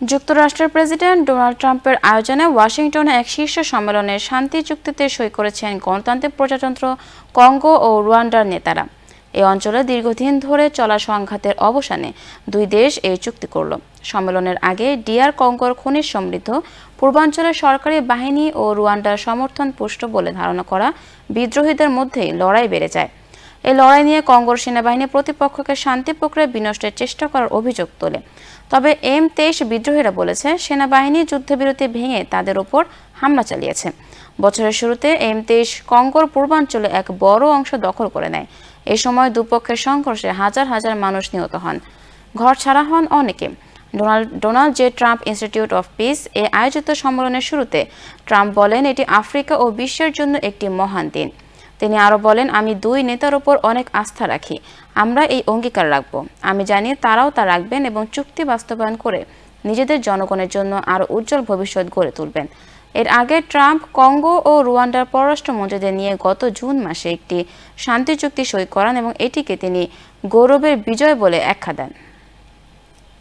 যুক্তরাষ্ট্রের president Donald ট্রাম্পের আয়োজনে ওয়াশিংটনে এক শীর্ষ সম্মেলনে শান্তি চুক্তিতে সই করেছেন গণতান্ত্রিক প্রজাতন্ত্র কঙ্গো ও রুয়ান্ডার নেতারা। এই অঞ্চলে দীর্ঘদিন ধরে চলা সংঘাতের অবসানে দুই দেশ এই চুক্তি করল। সম্মেলনের আগে ডিআর কঙ্গোর খনিজ সমৃদ্ধ, পূর্বাঞ্চলের সরকারি বাহিনী ও রুয়ান্ডার সমর্থন পুষ্ট বলে ধারণা করা বিদ্রোহীদের মধ্যেই লড়াই বেড়ে যায়। এই লড়াই নিয়ে কঙ্গোর সেনাবাহিনী প্রতিপক্ষকে শান্তি প্রক্রিয়া বিনষ্টের চেষ্টা করার অভিযোগ তোলে। তবে এম তেইশ বিদ্রোহীরা বলেছে, সেনাবাহিনী যুদ্ধবিরতি ভেঙে তাদের ওপর হামলা চালিয়েছে। বছরের শুরুতে এম তেইশ কঙ্গোর পূর্বাঞ্চলে এক বড় অংশ দখল করে নেয়। এ সময় দুপক্ষের সংঘর্ষে হাজার হাজার মানুষ নিহত হন। ঘর ছাড়া হন অনেকে। Donald Donald J Trump Institute of Peace এ আয়োজিত সম্মেলনের শুরুতে ট্রাম্প বলেন, এটি আফ্রিকা ও বিশ্বের জন্য একটি মহান দিন। তিনি আরও বলেন, আমি দুই নেতার ওপর অনেক আস্থা রাখি। আমরা এই অঙ্গীকার রাখব। আমি জানি তারাও তা রাখবেন এবং চুক্তি বাস্তবায়ন করে নিজেদের জনগণের জন্য আরও উজ্জ্বল ভবিষ্যৎ গড়ে তুলবেন। এর আগে ট্রাম্প কঙ্গো ও রুয়ান্ডার পররাষ্ট্রমন্ত্রীদের নিয়ে গত জুন মাসে একটি শান্তি চুক্তি সই করান এবং এটিকে তিনি গৌরবের বিজয় বলে আখ্যা দেন।